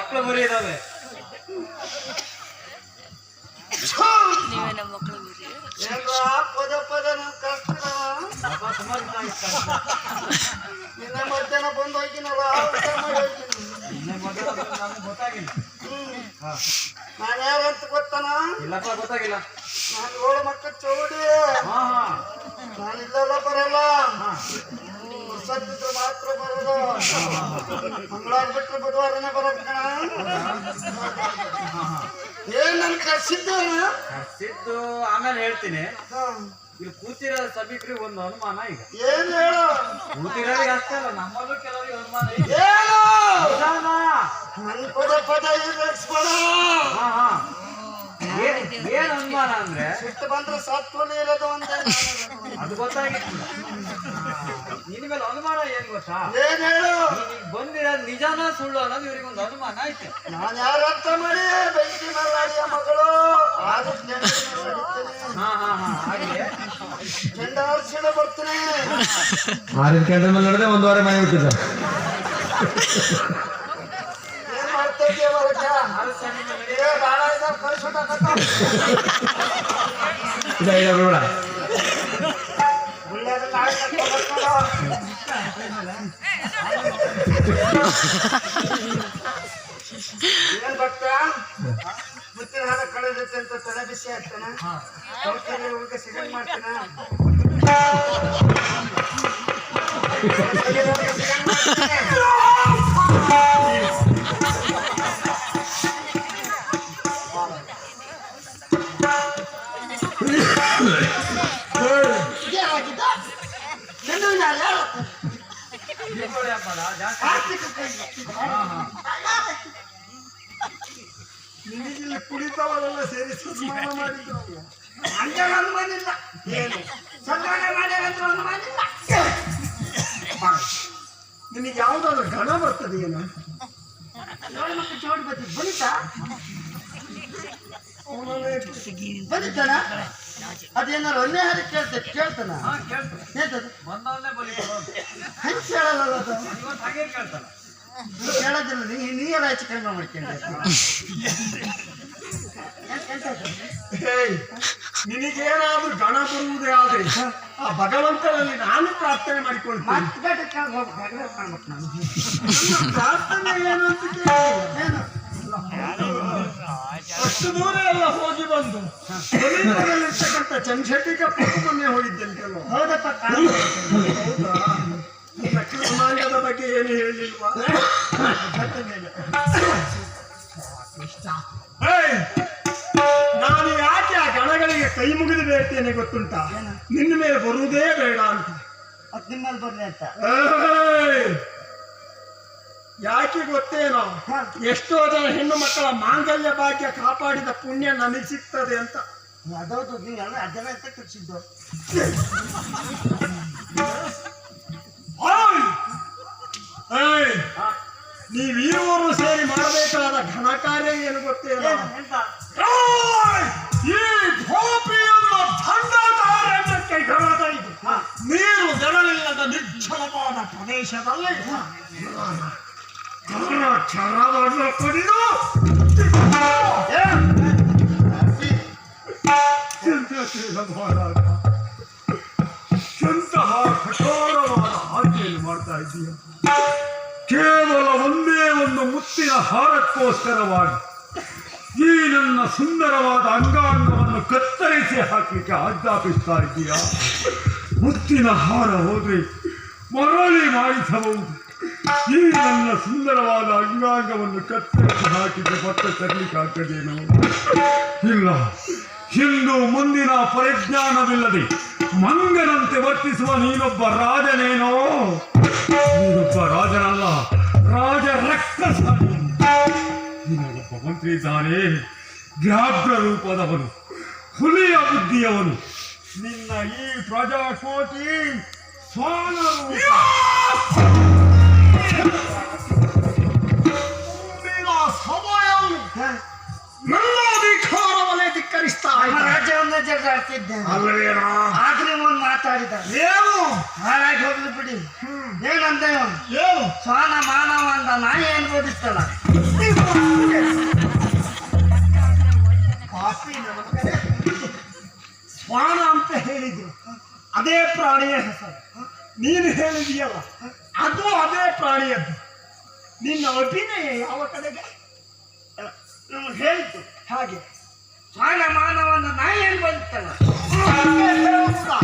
ಮಕ್ಕಳು ಮರಿ ಇದಾವೆ. ಪದ ಪದ ನನ್ ಕಷ್ಟ. ನಿನ್ನ ಮಧ್ಯಾಹ್ನ ಬಂದು ಹೋಗಿನಲ್ಲ ಗೊತ್ತಾಗಿಲ್ಲ. ಹಾ. ನಾನು ಯಾರಂತ ಗೊತ್ತಾನ? ಇಲ್ಲಪ್ಪ ಗೊತ್ತಾಗಿಲ್ಲ. ನಾನು ಏಳು ಮಕ್ಕಳ ಚೌಡಿ. ನಾನು ಇಲ್ಲೆಲ್ಲ ಬರಲ್ಲ. ಸತ್ತಿದ್ರೆ ಮಾತ್ರ ಬರೋದು ಮಂಗಳವಾರ ಬಿಟ್ರೆ ಬುಧವಾರನೇ ಬರೋದು ಕಣ. ಏನ್ ನನ್ ಕರ್ಸಿದ್ದು? ಕರ್ಸಿದ್ದು ಆಮೇಲೆ ಹೇಳ್ತೀನಿ. ಇಲ್ಲಿ ಕೂತಿರೋ ಸಭಿಕರಿಗೆ ಒಂದು ಅನುಮಾನ ಈಗ. ಏನ್ ಹೇಳು? ಕೂತಿರೋರಿಗೆ ಅಷ್ಟೇ ಅಲ್ಲ ನಮ್ಮಲ್ಲೂ ಕೆಲವರಿಗೆ ಅನುಮಾನ ಏನು. ನನ್ ಪದ ಪದ ಹಾ ಹಾ. ಏನ್ ಅನುಮಾನ ಅಂದ್ರೆ? ಸಿಟ್ಟು ಬಂದ್ರೆ ಸತ್ವನೇ ಇರೋದು ಅಂತ ಅದು ಗೊತ್ತಾಗಿತ್ತು. ನಿನ್ ಮೇಲೆ ಅನುಮಾನ ಏನ್ ಗೊತ್ತಾ? ಏನ್ ಹೇಳು? ನೀನ್ ಬಂದಿರೋದು ನಿಜಾನ ಸುಳ್ಳು ಅನ್ನೋದು ಇವ್ರಿಗೊಂದು ಅನುಮಾನ ಆಯ್ತು. ನಾನು ಯಾರ ಅರ್ಥ ಮಾಡಿ ಬೆಂಕಿ ಮಲ್ಲಾಡಿಯ ಮಗಳು. ಆದ್ರೂ ನೆನಪಿನ ಹಾ ಹಾ ಹಾ ಹಾಗೆ. ಬರ್ತೀನಿ. ಆರಿನ ಕ್ಯಾಂಟಲ್ ಮೇಲೆ ನಡೆದೇ ಒಂದು ವಾರ ಮನೆ ಬಿಟ್ಟಿದ್ದ ಏನ್ ಮಾಡ್ತಾ ಇದೀಯ ಹೊರಗೆ? ಏ, ಬಾಳ ಇದಾವ್, ಕಳ್ಸ್ಬಿಟ್ಟಾಕತ್ತ. ಇದು ಐದು ಬೇಡ. ಏನ್ ಭಕ್ತ ಮುತ್ತಿನ ಹಾರ ಕಳೆದೈತೆ ಅಂತ ತಲೆ ಬಿಸಿ ಆಗ್ತಾನ ಹುಡುಗ ಮಾಡ್ತಾನೆ. ಹಬ್ಬದ ಜಾಸ್ತಿ ನಿನಗಿಲ್ಲಿ ಕುಡಿತವರೆಲ್ಲ ಸೇರಿಸಿ ಸ್ನಾನ ಮಾಡಿದ್ರು ಹಂಗೇನು ಅನುಮಾನ ಏನು? ಸಂಧಾನ ಮಾಡ್ಯಾರಂದ್ರೆ ಅನುಮಾನ ಇಲ್ಲ ನಿನಗೆ ಯಾವ್ದಾದ್ರು ಗಣ ಬರ್ತದೆ ಏನು ಏಳು ಮಕ್ಕಳು ಚೋಡಿ ಬರ್ತಿದ್ ಬಲಿತಾ ಬಲಿತಾನ ಅದೇನಾರು ಒಂದೇ ಹಾರಿ ಕೇಳ್ತ ಕೇಳ್ತಾನ? ಹಾ ಕೇಳ್ತು ಹೇಳ್ತದ ಬಂದವನ್ನೇ ಬಲಿ ಕೊಡೋದು ಹೆಂಗ್ ಕೇಳಲ್ಲ ಅದು? ಕೇಳೋದಿಲ್ಲ ನೀ ನೀ ಎಲ್ಲ ಹೆಚ್ಚು ಕಡಿಮೆ ಮಾಡ್ಕೊಂಡೆ ನಿನಗೇನಾದ್ರೂ ಗಣ ಬರುವುದೇ ಆದ್ರೆ ಆ ಭಗವಂತನಲ್ಲಿ ನಾನು ಪ್ರಾರ್ಥನೆ ಮಾಡಿಕೊಳ್ತೀನಿ. ಪ್ರಾರ್ಥನೆ ಏನು ಅಂತ ಕೇಳಿ. ಏನು? ಅಷ್ಟು ದೂರ ಎಲ್ಲ ಹೋಗಿ ಬಂದು ಸಮೀಪದಲ್ಲಿರ್ತಕ್ಕಂಥ ಚಂದ್ರಶೆಟ್ಟಿಗೆ ಮೊನ್ನೆ ಹೋಗಿದ್ದೇನೆ ಕೆಲವು ಹೌದಪ್ಪ. ಹೌದಾ ದಕ್ಷಿಣ ಸಮಾಜದ ಬಗ್ಗೆ ಏನು ಹೇಳಿಲ್ವಾ! ನಾನು ಯಾಕೆ ಆ ಗಣಗಳಿಗೆ ಕೈ ಮುಗಿದು ಬೇಡ್ತೇನೆ ಗೊತ್ತುಂಟಾ ನಿನ್ನ ಮೇಲೆ ಬರುವುದೇ ಬೇಡ ಅಂತ ಅದ್ ನಿಮ್ಮಲ್ಲಿ ಬರ್ಲಿ ಅಂತ! ಯಾಕೆ ಗೊತ್ತೇನೋ. ಎಷ್ಟೋ ಜನ ಹೆಣ್ಣು ಮಕ್ಕಳ ಮಾಂಗಲ್ಯ ಭಾಗ್ಯ ಕಾಪಾಡಿದ ಪುಣ್ಯ ನನಗೆ ಸಿಗ್ತದೆ ಅಂತ. ಅದೌದು ನೀವು ಅದನ್ನ ಅಂತ ಕಟ್ಸಿದ್ದು ನೀವೀರುವರು ಸೇರಿ ಮಾಡಬೇಕಾದ ಘನ ಕಾರ್ಯ ಏನು ಗೊತ್ತೇನೋ! ಈ ಹಾ. ನೀರು ಜನರಿಲ್ಲದ ನಿರ್ಜಲವಾದ ಪ್ರದೇಶದಲ್ಲಿ ಮಾಡ್ತಾ ಕೇವಲ ಒಂದೇ ಒಂದು ಮುತ್ತಿನ ಹಾರಕ್ಕೋಸ್ಕರವಾಗಿ ಈ ನನ್ನ ಸುಂದರವಾದ ಅಂಗಾಂಗವನ್ನು ಕತ್ತರಿಸಿ ಹಾಕಲಿಕ್ಕೆ ಆಜ್ಞಾಪಿಸ್ತಾ ಇದ್ದೀಯಾ ಮುತ್ತಿನ ಹಾರ ಹೋದ್ರೆ ಮರಳಿ ಮಾಡಿಸಬಹುದು. ಈ ನನ್ನ ಸುಂದರವಾದ ಅಂಗಾಂಗವನ್ನು ಕತ್ತರಿಸಿ ಹಾಕಿದ್ರೆ ಮತ್ತೆ ತರಲಿಕ್ಕೆ ಆಗ್ತದೇನೋ ಇಲ್ಲ. ಇಂದು ಮುಂದಿನ ಪರಿಜ್ಞಾನವಿಲ್ಲದೆ ಮಂಗನಂತೆ ವರ್ತಿಸುವ ನೀನೊಬ್ಬ ರಾಜನೇನೋ? ನೀನೊಬ್ಬ ರಾಜನಲ್ಲ, ರಾಜ ರಕ್ಕಸ ನೀನೊಬ್ಬ ಮಂತ್ರಿ ಇದ್ದಾನೆ, ವ್ಯಾಘ್ರ ರೂಪದವನು, ಹುಲಿಯ ಬುದ್ಧಿಯವನು. ನಿನ್ನ ಈ ಪ್ರಜಾಕೋಟಿ ಸ್ವಾನ ನನ್ನ ಅಧಿಕಾರವನ್ನೇ ಧಿಕ್ಕರಿಸ್ತಾ. ರಾಜ್ಯವನ್ನ ಆದ್ರೆ ಒಂದು ಮಾತಾಡಿದ ಏನು? ಹಾಳಾಗಿ ಹೋಗ್ಲಿ ಬಿಡಿ. ಏನಂದ ಏನು? ಸ್ವಾನ ಮಾನವ ಅಂತ ನಾಯಿ ಪಾಪಿ ಮಗನೇ. ಅಂತ ಹೇಳಿದ್ರು ಅದೇ ಪ್ರಾಣಿಯ ಹೆಸರು. ನೀನು ಹೇಳಿದೀಯಲ್ಲ. ನಿನ್ನ ಅಭಿನಯ ಯಾವ ಕಡೆಗೆ? ಹೇಳ್ತು. ಹಾಗೆ. ಮಾನವನ ನಾಯಿ ಹೇಳುವುದಾ?